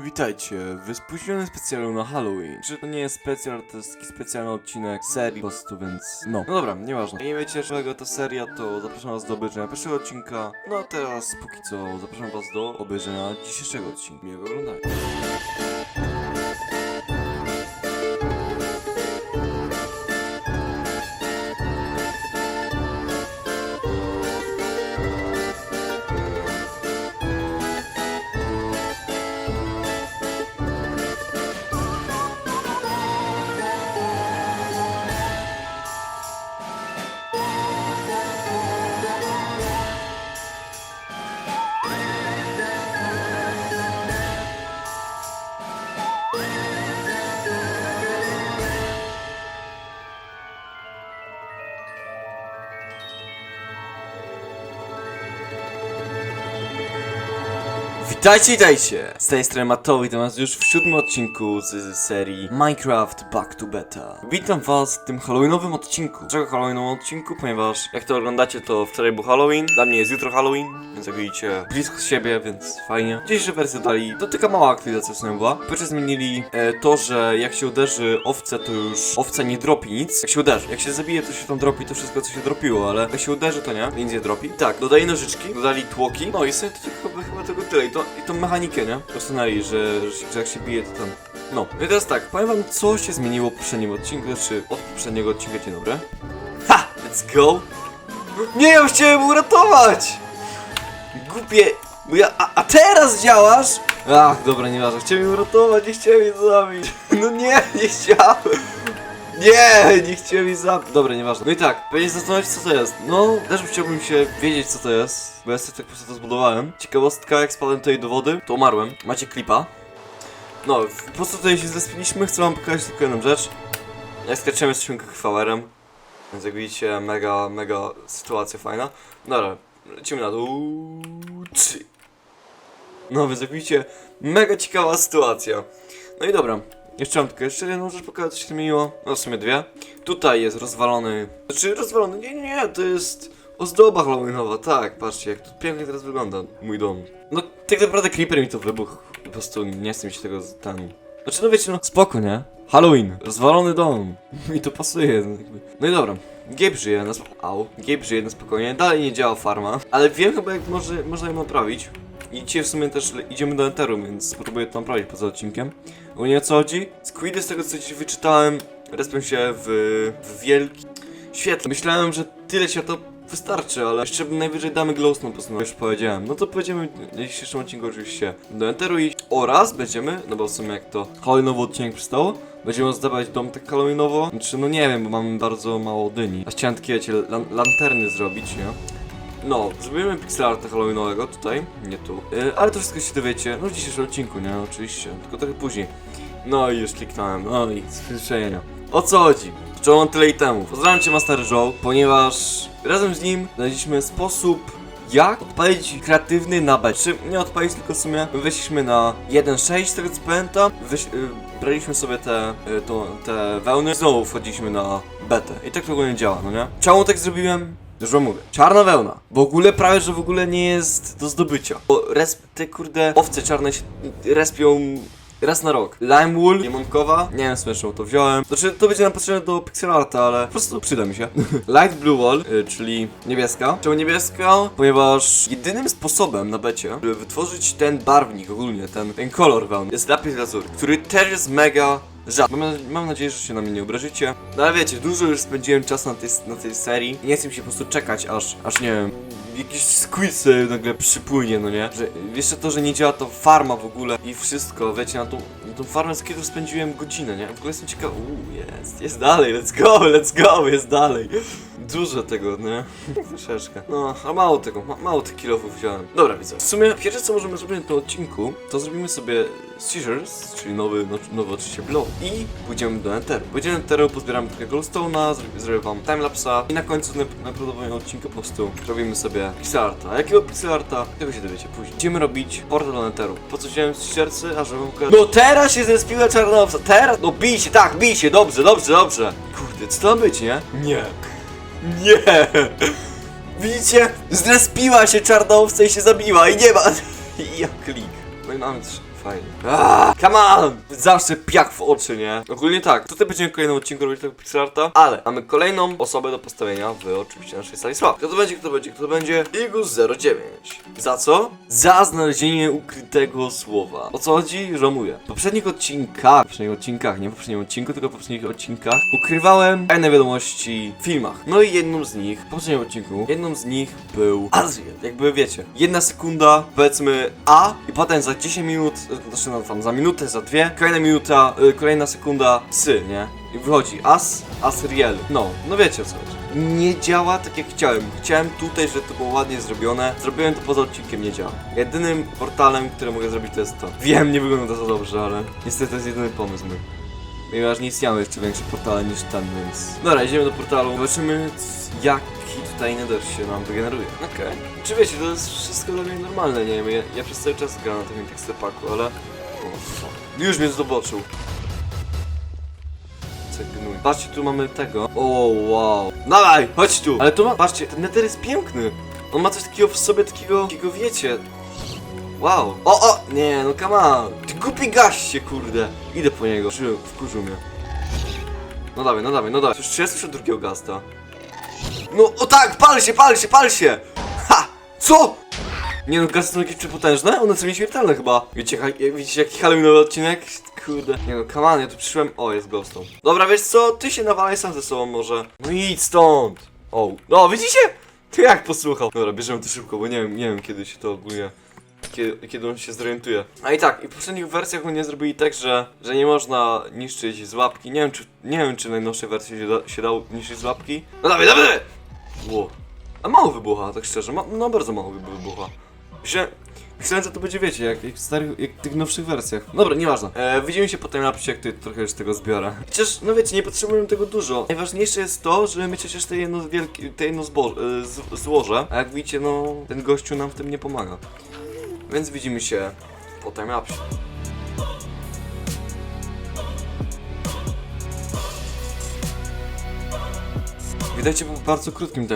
Witajcie w spóźnionym specjalu na Halloween. Czy to nie jest specjal, to jest taki specjalny odcinek serii po prostu, więc no. No dobra, nieważne. Nie wiecie, czego to seria, to zapraszam was do obejrzenia pierwszego odcinka. No a teraz, póki co, zapraszam was do obejrzenia dzisiejszego odcinka. Miłego oglądania. Witajcie, witajcie! Z tej strony Matowi, to nas już w siódmym odcinku z serii Minecraft Back to Beta. Witam was w tym halloweenowym odcinku. Dlaczego halloweenowym odcinku? Ponieważ jak to oglądacie, to wczoraj był Halloween, dla mnie jest jutro Halloween, więc jak widzicie, blisko siebie, więc fajnie. Dzisiejsze wersje dali, to taka mała aktualizacja w sumie była. Pierwsze zmienili e, to, że jak się uderzy owce, to już owca nie dropi nic. Jak się uderzy, jak się zabije, to się tam dropi to wszystko, co się dropiło, ale jak się uderzy, to nie, nic nie dropi. Tak, dodali nożyczki, dodali tłoki, no i sobie to chyba tego tyle. I, to, i tą mechanikę, nie? Usunęli, że, że, że jak się bije, to tam... No, i teraz tak, powiem wam, co się zmieniło w poprzednim odcinku, czy od poprzedniego odcinka, dzień dobry. Ha! Let's go! Nie, ja chciałem uratować! Głupie... Bo ja... A, a teraz działasz? Ach, dobra, nieważne, chciałem uratować, nie chciałem jej zabić. No nie, nie chciałem. Nie, nie chciałem jej zabić. Dobra, nieważne. No i tak, pewnie zastanawiać co to jest. No, też chciałbym się wiedzieć co to jest, bo ja sobie tak po prostu to zbudowałem. Ciekawostka, jak spadłem tutaj do wody, to umarłem. Macie klipa. No, po prostu tutaj się zespiliśmy, chcę wam pokazać tylko jedną rzecz. Jak skaczemy jesteśmy krwawerem. Więc jak widzicie, mega, mega sytuacja fajna. Dobra, lecimy na dół. No, więc jak widzicie, mega ciekawa sytuacja. No i dobra, jeszcze mam tylko jeszcze jedną rzecz pokazać, co się zmieniło. No w sumie dwie. Tutaj jest rozwalony. Znaczy rozwalony, nie, nie, to jest ozdoba halloweenowa, tak, patrzcie jak to pięknie teraz wygląda mój dom. No tak naprawdę creeper mi to wybuchł. Po prostu nie chcę mi się tego ten. Znaczy no wiecie, no spoko, nie? Halloween, rozwalony dom. Mi to pasuje. no. No i dobra. Gabe żyje na sp- Au. Gabe żyje na spokojnie. Dalej nie działa farma. Ale wiem chyba jak może, można ją naprawić. I dzisiaj w sumie też idziemy do Enteru, więc spróbuję to naprawić poza odcinkiem. Ogólnie o co chodzi? Squidy z tego co dziś wyczytałem respią się w, w wielki świetle. Myślałem, że tyle światła wystarczy, ale jeszcze najwyżej damy glowstone po już powiedziałem. No to będziemy w dzisiejszym odcinku oczywiście do Enteru iść oraz będziemy, no bo w sumie jak to halloweenowy odcinek przystało, będziemy zdawać dom tak halloweenowo. Znaczy no nie wiem, bo mamy bardzo mało dyni. A chciałem takie wiecie, lan lanterny zrobić, nie? No, zrobimy pixel arta halloweenowego tutaj, nie tu. Yy, ale to wszystko się dowiecie, no w dzisiejszym odcinku, nie? Oczywiście, tylko trochę później. No i już kliknąłem, no i z przyzwyczajenia. O co chodzi? Czemu mam tyle itemów? Pozdrawiam cię Master Joe, ponieważ razem z nim znaleźliśmy sposób jak odpalić kreatywny nabać. Czy nie odpalić, tylko w sumie weszliśmy na 1.6 z tego co pamiętam. Wyś, y, braliśmy sobie te, y, to, te wełny, znowu wchodziliśmy na betę. I tak to ogólnie działa, no nie? Czemu tak zrobiłem? Już mówię. Czarna wełna. W ogóle prawie, że w ogóle nie jest do zdobycia. Bo resp, te kurde owce czarne się respią raz na rok. Lime wool, niemonkowa. Nie wiem, smeszą to wziąłem. Znaczy, to będzie nam potrzebne do pixel arta, ale po prostu przyda mi się. Light blue wall, y, czyli niebieska. Czemu niebieska? Ponieważ jedynym sposobem na becie, żeby wytworzyć ten barwnik ogólnie, ten, ten kolor wełny, jest lapis lazuli, który też jest mega Żart. Mam, mam nadzieję, że się na mnie nie obrażycie. No ale wiecie, dużo już spędziłem czasu na tej, na tej serii. Nie chcę się po prostu czekać, aż, aż nie wiem, jakiś squid sobie nagle przypłynie, no nie? Że jeszcze to, że nie działa to farma w ogóle i wszystko, wiecie, na tą, na tą farmę squidów spędziłem godzinę, nie? W ogóle jestem ciekawy, uuu, jest, jest dalej, let's go, let's go, jest dalej. Dużo tego, nie? Troszeczkę. No, a mało tego, ma, mało tych kilofów wziąłem. Dobra, widzę. W sumie pierwsze co możemy zrobić na tym odcinku, to zrobimy sobie Seizures, czyli nowy, no, nowy oczywiście blok i pójdziemy do Enteru. Pójdziemy do Enteru, pozbieramy trochę glowstone'a, zrobię, wam timelapsa i na końcu nap- najprawdopodobniej odcinka po prostu robimy sobie pixelarta. Jakiego pixelarta? Tego się dowiecie później. Będziemy robić portal do Enteru. Po co wziąłem ściercy? A żeby pokazać... No teraz się zespiła czarnowca, teraz! No bij się, tak, bij się, dobrze, dobrze, dobrze. Kurde, co to ma być, nie? Nie. Nie! Widzicie? Zrespiła się czarnowca i się zabiła i nie ma... I ja klik. No i mamy trz- fajnie. Aaaa, come on! Zawsze piach w oczy, nie? Ogólnie tak, tutaj będziemy kolejnym odcinku robić tego pixelarta, ale mamy kolejną osobę do postawienia w oczywiście naszej sali sław. Kto to będzie, kto to będzie, kto to będzie? Igus09. Za co? Za znalezienie ukrytego słowa. O co chodzi? Żomuję. W poprzednich odcinkach, w poprzednich odcinkach, nie w poprzednim odcinku, tylko w poprzednich odcinkach ukrywałem fajne wiadomości w filmach. No i jedną z nich, w poprzednim odcinku, jedną z nich był Azriel. Jakby wiecie, jedna sekunda, powiedzmy A i potem za 10 minut, znaczy no tam za minutę, za dwie, kolejna minuta, y, kolejna sekunda Psy, nie? I wychodzi As, Asriel. No, no wiecie o co chodzi. Nie działa tak jak chciałem. Chciałem tutaj, żeby to było ładnie zrobione. Zrobiłem to poza odcinkiem, nie działa. Jedynym portalem, który mogę zrobić to jest to. Wiem, nie wygląda to dobrze, ale niestety to jest jedyny pomysł mój. Ponieważ nie istniały jeszcze większe portale niż ten, więc... Dobra, idziemy do portalu. Zobaczymy, c- tutaj nether się nam wygeneruje. Okej. Czy wiecie, to jest wszystko dla mnie normalne, nie wiem, ja, ja przez cały czas gram na takim tekstopaku, ale... O. Już mnie zobaczył. Gnój. Patrzcie, tu mamy tego. O, wow. Dawaj, chodź tu. Ale tu ma, patrzcie, ten nether jest piękny. On ma coś takiego w sobie, takiego, takiego wiecie. Wow. O, o, nie, no come on. Ty głupi gaście, kurde. Idę po niego. Wkurzył, wkurzył mnie. No dawaj, no dawaj, no dawaj. Czy ja słyszę drugiego gasta? No, o tak, pal się, pal się, pal się. Ha! Co? Nie no, gasty są jakieś przepotężne? One są nieśmiertelne chyba. Wiecie, ha- widzicie jaki halloweenowy odcinek? Kurde. Nie no, come on, ja tu przyszłem... O, jest ghostą. Dobra, wiesz co? Ty się nawalaj sam ze sobą może. No idź stąd. O, no widzicie? Ty jak posłuchał. Dobra, bierzemy to szybko, bo nie wiem, nie wiem kiedy się to ogólnie... Kiedy, kiedy on się zorientuje. A i tak, i w poprzednich wersjach oni zrobili tak, że, że nie można niszczyć z łapki. Nie wiem, czy, nie wiem, czy w najnowszej wersji się, da, się dało niszczyć z łapki. No dawaj, dawaj! Ło. A mało wybucha, tak szczerze. Ma, no bardzo mało wybucha. Myślałem, myślałem, że to będzie, wiecie, jak, jak starych, jak w tych nowszych wersjach. Dobra, nieważne. E, widzimy się potem na jak ty trochę już tego zbiorę. Chociaż, no wiecie, nie potrzebuję tego dużo. Najważniejsze jest to, żeby mieć chociaż te jedno wielkie, te jedno e, z, złoże. A jak widzicie, no, ten gościu nam w tym nie pomaga. Więc widzimy się po timelapsie. Witajcie po bardzo krótkim.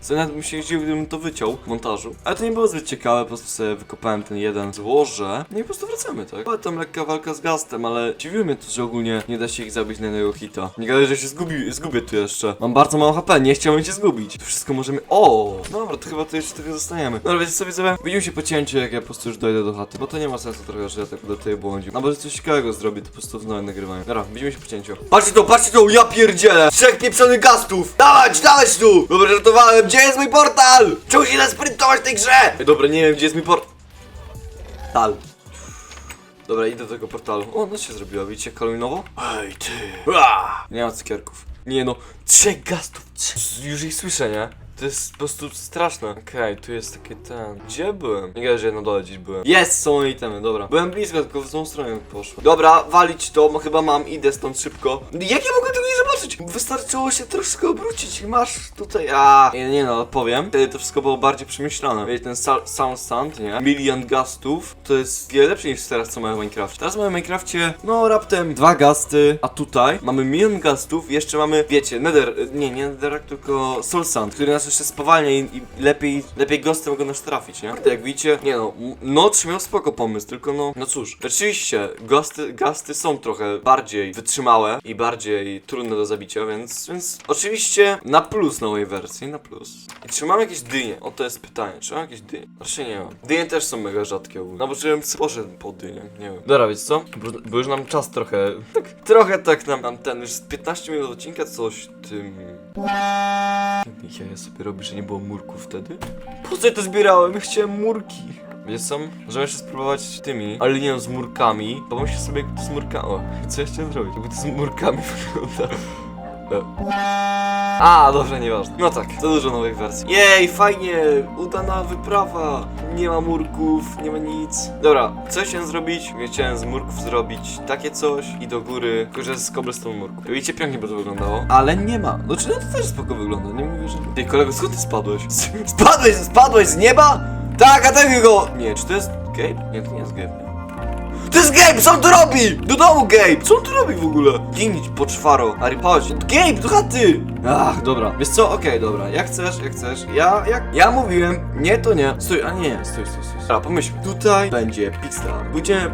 Co nawet bym się zdziwił, gdybym to wyciął w montażu. Ale to nie było zbyt ciekawe, po prostu sobie wykopałem ten jeden złoże. No i po prostu wracamy, tak? Była tam lekka walka z gastem, ale dziwiło mnie to, że ogólnie nie da się ich zabić na jednego hita. Nie gadaj, że się zgubi, zgubię tu jeszcze. Mam bardzo mało HP, nie chciałbym się zgubić. To wszystko możemy... O! Dobra, to chyba to jeszcze trochę zostaniemy. Dobra, wiecie co widzowie? Widzimy się po cięciu, jak ja po prostu już dojdę do chaty, bo to nie ma sensu trochę, że ja tak do tej błądził. No bo że coś ciekawego zrobię, to po prostu w nowym. Dobra, widzimy się po cięciu. Patrzcie to, patrzcie to, ja pierdzielę! Trzech pieprzonych gastów! Dawać, dawać tu! Dobra, żartowałem, gdzie jest mój portal? Czemu się sprintować w tej grze? Dobra, nie wiem, gdzie jest mój portal. Dobra, idę do tego portalu. O, no się zrobiła, widzicie, kolumnowo? Ej, ty! Nie ma cukierków. Nie no, trzech gastów, trzech. Już ich słyszę, nie? To jest po prostu straszne. Okej, tu jest taki ten. Gdzie byłem? Nie gadaj, że na dole gdzieś byłem. Jest, są moje itemy, dobra. Byłem blisko, tylko w złą stronę poszło. Dobra, walić to, bo chyba mam, idę stąd szybko. Jak ja mogę tego nie Wystarczyło się troszkę obrócić i masz tutaj, a Nie, nie no, powiem. Wtedy to wszystko było bardziej przemyślane. Wiecie, ten sound sound, nie? Milion gastów, to jest wiele lepsze niż teraz, co mamy w Minecrafcie. Teraz mamy w Minecrafcie, no raptem dwa gasty, a tutaj mamy milion gastów, jeszcze mamy, wiecie, nether, nie, nie nether, tylko soul sand, który nas jeszcze spowalnia i, i lepiej, lepiej gosty mogą nas trafić, nie? Jak widzicie, nie no, Notch miał spoko pomysł, tylko no, no cóż, rzeczywiście, gasty, gasty są trochę bardziej wytrzymałe i bardziej trudne do zabicia, więc, więc oczywiście na plus nowej wersji, na plus. I czy mam jakieś dynie? O to jest pytanie, czy mam jakieś dynie? Raczej nie mam. Dynie też są mega rzadkie ogólnie. No bo żebym poszedł po dynie, nie wiem. Dobra, wiecie co? Bo, bo już nam czas trochę, tak, trochę tak nam, nam ten, już z 15 minut odcinka coś tym... Ja, ja sobie robię, że nie było murków wtedy? Po co ja to zbierałem? Ja chciałem murki. Wiesz co? Możemy jeszcze spróbować tymi, ale nie wiem, z murkami. Pomyślcie sobie, jakby to z murkami. O, co ja chciałem zrobić? Jakby to z murkami wygląda. E. A, dobrze, nieważne. No tak, to dużo nowych wersji. Jej, fajnie! Udana wyprawa! Nie ma murków, nie ma nic. Dobra, co chciałem zrobić? Chciałem z murków zrobić takie coś i do góry, tylko że z cobblestone murków. Widzicie, pięknie by to wyglądało. Ale nie ma. No czy no to też spoko wygląda, nie mówię, że... Ej, kolego, skąd ty spadłeś? Spadłeś, spadłeś z nieba? Tak, a tego go! Nie, czy to jest Gabe? Nie, to nie jest Gabe. To jest Gabe, co on tu robi? Do domu, Gabe! Co on tu robi w ogóle? Ginić, poczwaro. Harry, chodź. Gabe, do chaty! Ach, dobra. Wiesz co? Okej, dobra. Jak chcesz, jak chcesz. Ja, jak... Ja mówiłem, nie, to nie. Stój, a nie, stój, stój, stój. Dobra, pomyślmy. Tutaj będzie Pixar. Pójdziemy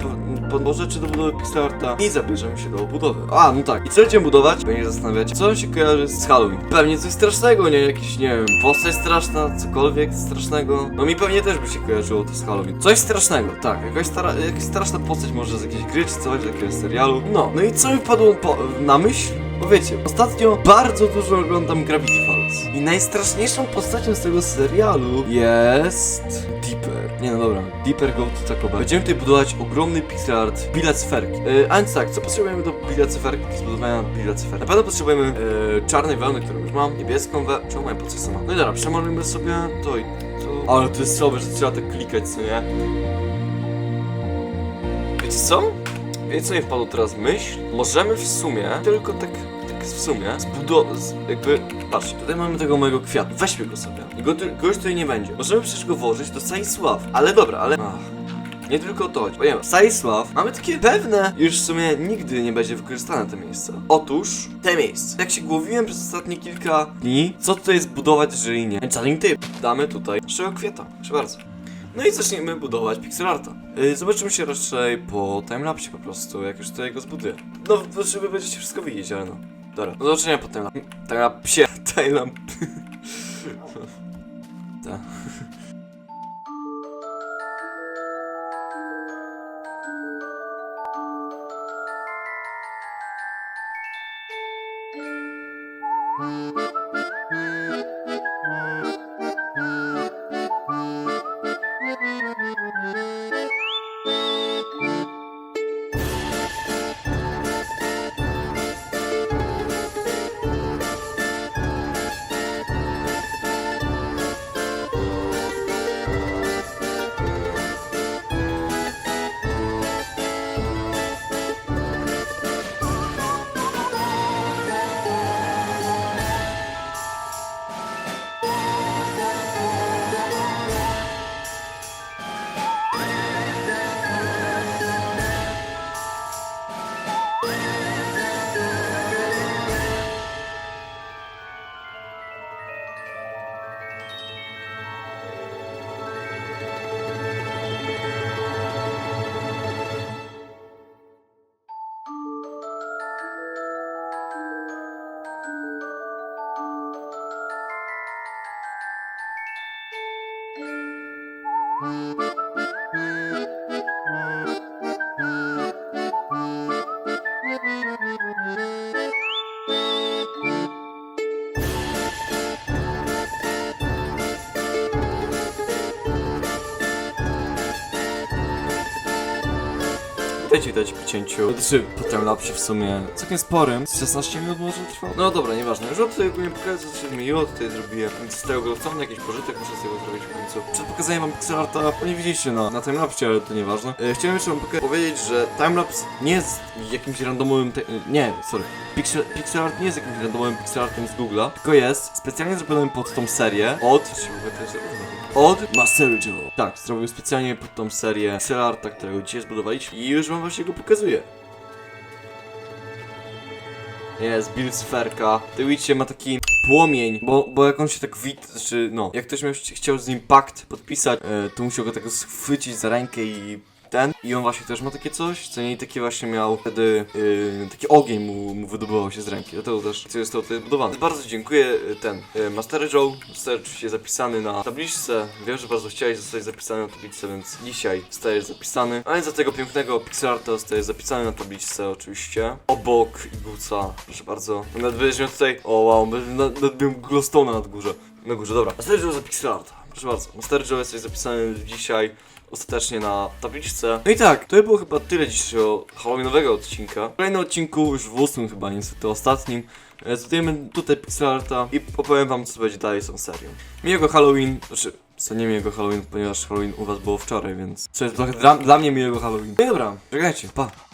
po, po rzeczy do budowy Pixarta i zabierzemy się do budowy. A, no tak. I co będziemy budować? Będzie zastanawiać, co się kojarzy z Halloween. Pewnie coś strasznego, nie? Jakiś, nie wiem, postać straszna, cokolwiek strasznego. No mi pewnie też by się kojarzyło to z Halloween. Coś strasznego, tak. Jakaś, stara, jakaś straszna postać może z jakiejś gry czy coś, jakiegoś serialu. No, no i co mi padło po, na myśl? Bo wiecie, ostatnio bardzo dużo oglądam Gravity Falls. I najstraszniejszą postacią z tego serialu jest... Deeper. Nie no dobra, Deeper go to Taco Bell. Będziemy tutaj budować ogromny pixel art Billa Cyferki. Yy, a więc tak, co potrzebujemy do Billa Cyferki, do zbudowania Billa Cyferki? Na pewno potrzebujemy yy, czarnej wełny, którą już mam, niebieską we... Czemu po co sama? No i dobra, przemalujmy sobie to i to. Ale to jest słabe, że trzeba tak klikać, co nie? Wiecie co? Wiecie co mi wpadło teraz myśl? Możemy w sumie, tylko tak, tak w sumie, zbudować, jakby, patrzcie, tutaj mamy tego mojego kwiatu, weźmy go sobie. Go, go już tutaj nie będzie. Możemy przecież go włożyć do Stanisław, ale dobra, ale... Ach. Nie tylko to, ponieważ Stanisław mamy takie pewne, już w sumie nigdy nie będzie wykorzystane te miejsce. Otóż te miejsce. Jak się głowiłem przez ostatnie kilka dni, co tutaj zbudować, jeżeli nie. Zanim ty damy tutaj naszego kwiata. Proszę bardzo. No i zaczniemy budować pixelarta. Yy, zobaczymy się raczej po timelapsie po prostu, jak już tutaj go zbuduję. No, wy będziecie wszystko widzieć, ale no. Dobra, do zobaczenia po timelapsie. Timelapsie, timelap... Tak. Witajcie, witajcie po cięciu. Znaczy, po timelapsie w sumie całkiem sporym. Z 16 minut może trwał? No dobra, nieważne. Już od tego nie pokażę, co się zmieniło, tutaj zrobiłem. Więc z tego chcą jakiś pożytek, muszę z tego zrobić w końcu. Przed pokazaniem wam pixelarta, bo nie widzieliście no, na timelapsie, ale to nieważne. E, chciałem jeszcze wam powiedzieć, że timelapse nie jest jakimś randomowym, e, nie, sorry. Pixel, pixelart nie jest jakimś randomowym pixelartem z Google'a, tylko jest specjalnie zrobionym pod tą serię od... Czy w ogóle to jest od Master Joe. Tak, zrobił specjalnie pod tą serię pixelarta, którego dzisiaj zbudowaliśmy i już wam właśnie go pokazuję. Jest, build sferka. Ty widzicie, ma taki płomień, bo, bo jak on się tak wit, znaczy no, jak ktoś miał, chciał z nim pakt podpisać, e, to musiał go tak schwycić za rękę i ten. I on właśnie też ma takie coś, co nie takie właśnie miał wtedy, e, taki ogień mu, mu wydobywał się z ręki, dlatego też jest to tutaj budowane. Bardzo dziękuję e, ten, e, Master Joe, zostaje oczywiście zapisany na tabliczce, wiem, że bardzo chciałeś zostać zapisany na tabliczce, więc dzisiaj zostajesz zapisany. A więc za tego pięknego pixelarta zostaje zapisany na tabliczce oczywiście, obok Iguca, proszę bardzo. Nawet będziesz tutaj, o wow, nawet miał glowstone'a nad górze, na górze, dobra. Master Joe za pixelarta, proszę bardzo. Master Joe jesteś zapisany dzisiaj ostatecznie na tabliczce. No i tak, to było chyba tyle dzisiejszego Halloweenowego odcinka. W kolejnym odcinku, już w ósmym chyba, niestety ostatnim, e, zbudujemy tutaj pixelarta i opowiem wam, co będzie dalej z tą serią. Miłego Halloween, znaczy, co nie miłego Halloween, ponieważ Halloween u was było wczoraj, więc co jest trochę dla, dla mnie miłego Halloween. No i dobra, żegnajcie, pa!